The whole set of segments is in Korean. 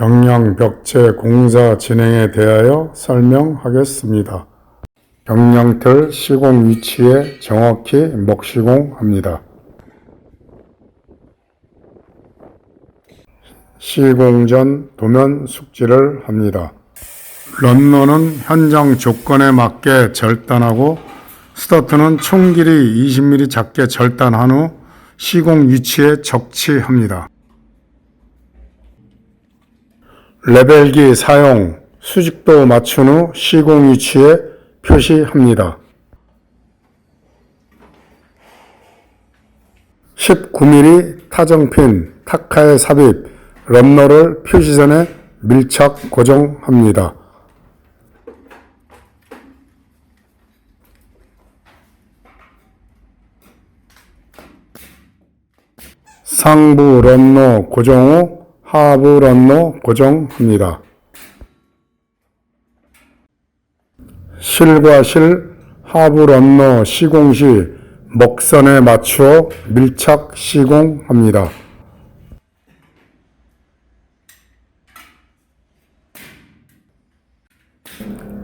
경량 벽체 공사 진행에 대하여 설명하겠습니다. 경량틀 시공 위치에 정확히 먹시공합니다. 시공 전 도면 숙지를 합니다. 런너는 현장 조건에 맞게 절단하고 스타트는 총 길이 20mm 작게 절단한 후 시공 위치에 적치합니다. 레벨기 사용, 수직도 맞춘 후 시공 위치에 표시합니다. 19mm 타정핀, 타카의 삽입, 럼너를 표시선에 밀착 고정합니다. 상부 런너 고정 후 하부 런너 고정합니다. 실과 실 하부 런너 시공 시 먹선에 맞추어 밀착 시공합니다.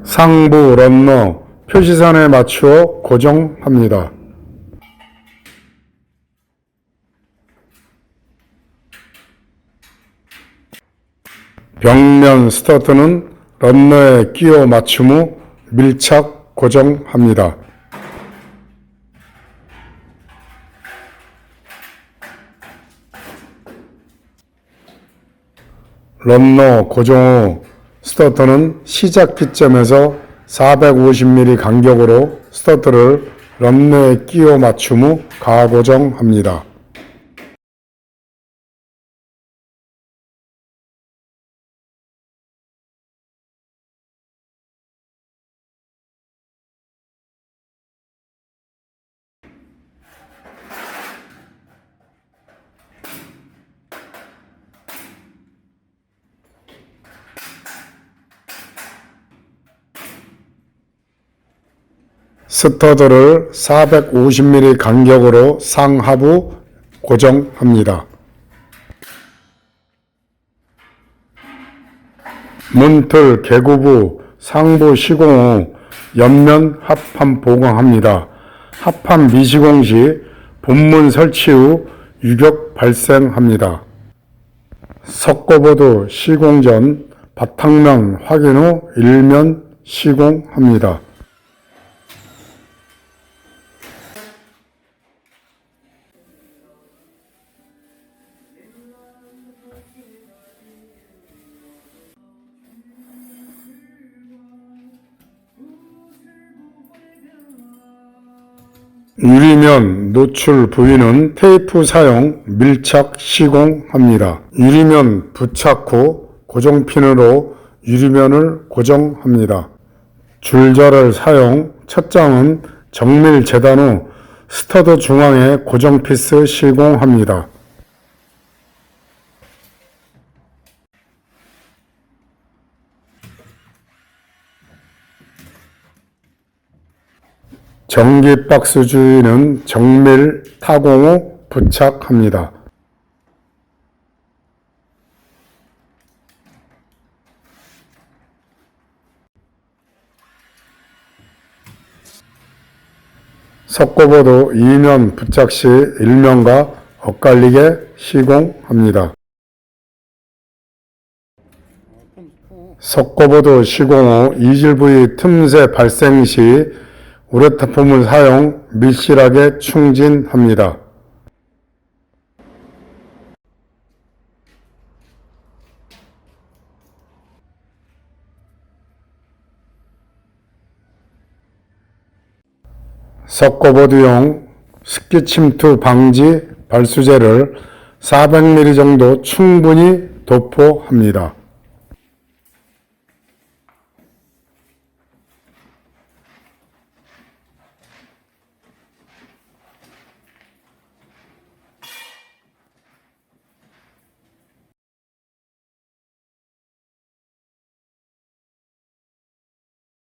상부 런너 표시선에 맞추어 고정합니다. 벽면 스타트는 런너에 끼워 맞춤 후 밀착 고정합니다. 런너 고정 후 스타터는 시작 기점에서 450mm 간격으로 스타트를 런너에 끼워 맞춤 후 가고정합니다. 스터드를 450mm 간격으로 상하부 고정합니다. 문틀 개구부 상부 시공 후 옆면 합판 보강합니다. 합판 미시공 시 본문 설치 후 유격 발생합니다. 석고보드 시공 전 바탕면 확인 후 일면 시공합니다. 유리면 노출 부위는 테이프 사용 밀착 시공합니다. 유리면 부착 후 고정핀으로 유리면을 고정합니다. 줄자를 사용 첫 장은 정밀 재단 후 스터드 중앙에 고정 피스 시공합니다. 전기 박스 주위는 정밀 타공 후 부착합니다. 석고보드 2면 부착 시 1면과 엇갈리게 시공합니다. 석고보드 시공 후 이질 부위 틈새 발생 시 우레타폼을 사용 밀실하게 충진합니다. 석고보드용 습기 침투 방지 발수제를 400ml 정도 충분히 도포합니다.